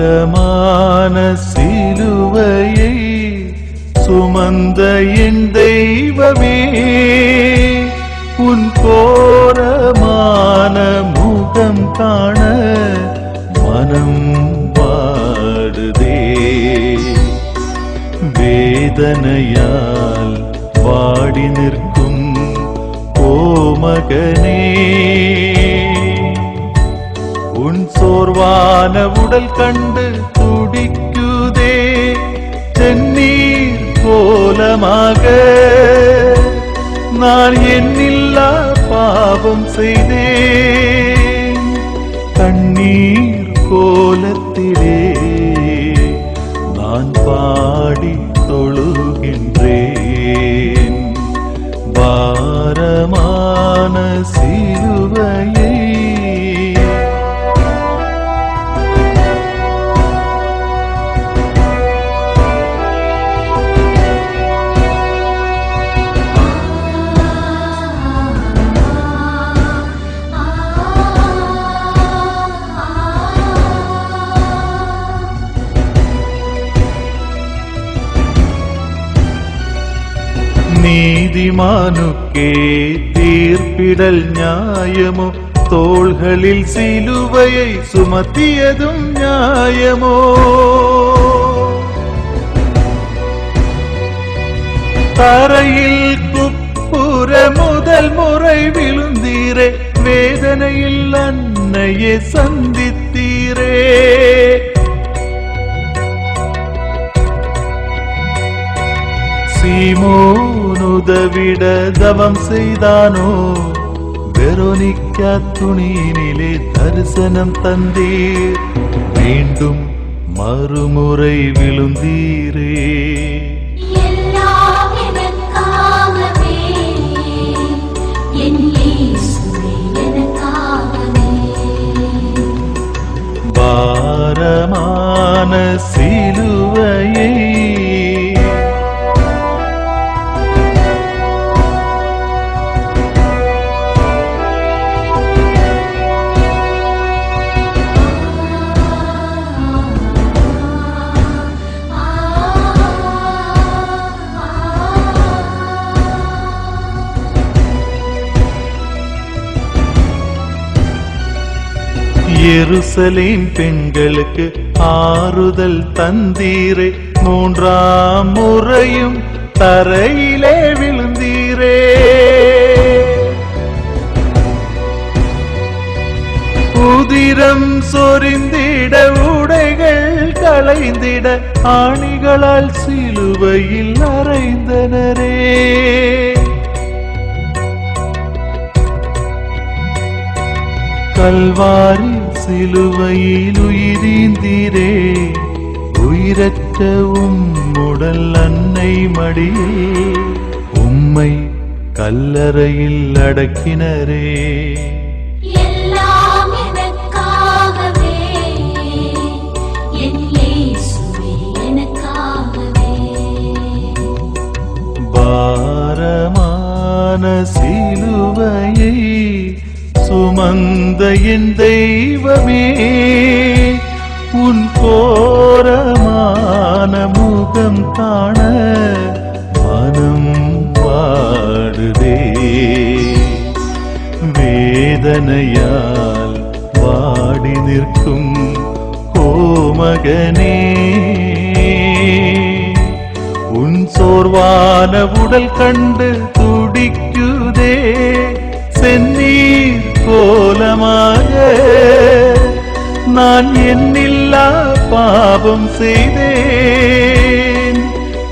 பாரமான சிலுவையை சுமந்த என் தெய்வமே உன் கோரமான முகம் காண மனம் வாடுதே. வேதனையால் பாடி நிற்கும் ஓ மகனே சோர்வான உடல் கண்டு துடிக்குதே சென்னீர் கோலமாக நான் என்னில்லா பாவம் செய்தேன் கண்ணீர் கோலத்திலே நான் பாடி தொழுகின்றேன் നീതിമാനുക്കേ തീർപ്പിടൽ ന്യായമോ തോൾകളിൽ സിലുവയെ സുമത്തിയതും ന്യായമോ തറയിൽ കുപ്പുര മുതൽ മുറൈ വിളുന്തീരെ വേദനയിൽ അന്നയെ സന്ധിത്തീരേ സീമോ சீமோனுதவிட தவம் செய்தானோ வெரோனிக்கா துணியினிலே தரிசனம் தந்தீர் மீண்டும் மறுமுறை விழுந்தீரே பாரமான சிலுவையை எருசலேம் பெண்களுக்கு ஆறுதல் தந்தீரே. மூன்றாம் முறையும் தரையிலே விழுந்தீரே. உதிரம் சொரிந்திட உடைகள் களைந்திட ஆணிகளால் சிலுவையில் அறைந்தனரே கல்வாரி சிலுவையில் உயிரீந்தீரே உயிரற்ற உம்முடல் அன்னை மடியில் உம்மை கல்லறையில் அடக்கினரே. பாரமான சிலுவையை சுமந்த என் தெய்வமே உன் கோரமான முகம் காண மனம் பாடுதே. வேதனையால் வாடி நிற்கும் கோமகனே உன் சோர்வான உடல் கண்டு நான் என்னில்லா பாவம் செய்தேன்.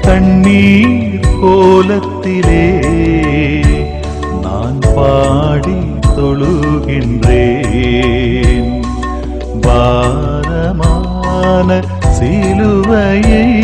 கண்ணீர் கோலத்திலே நான் பாடி தொழுகின்றேன். பாரமான சிலுவையை